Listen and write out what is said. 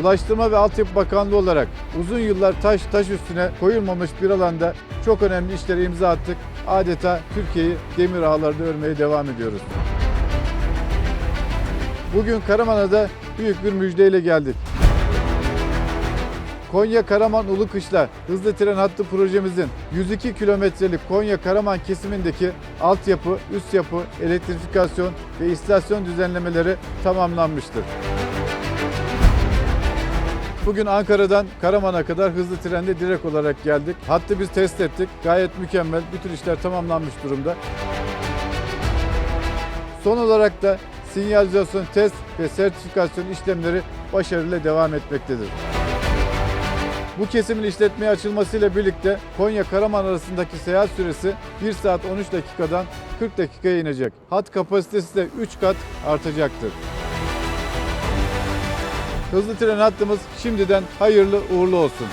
Ulaştırma ve Altyapı Bakanlığı olarak uzun yıllar taş taş üstüne koyulmamış bir alanda çok önemli işlere imza attık. Adeta Türkiye'yi demir ağlarda örmeye devam ediyoruz. Bugün Karaman'a büyük bir müjdeyle geldik. Konya Karaman Ulu Kışla hızlı tren hattı projemizin 102 kilometrelik Konya Karaman kesimindeki altyapı, üst yapı, elektrifikasyon ve istasyon düzenlemeleri tamamlanmıştır. Bugün Ankara'dan Karaman'a kadar hızlı trende direkt olarak geldik. Hattı biz test ettik. Gayet mükemmel. Bütün işler tamamlanmış durumda. Son olarak da sinyalizasyon test ve sertifikasyon işlemleri başarıyla devam etmektedir. Bu kesimin işletmeye açılmasıyla birlikte Konya-Karaman arasındaki seyahat süresi 1 saat 13 dakikadan 40 dakikaya inecek. Hat kapasitesi de 3 kat artacaktır. Hızlı tren hattımız şimdiden hayırlı uğurlu olsun.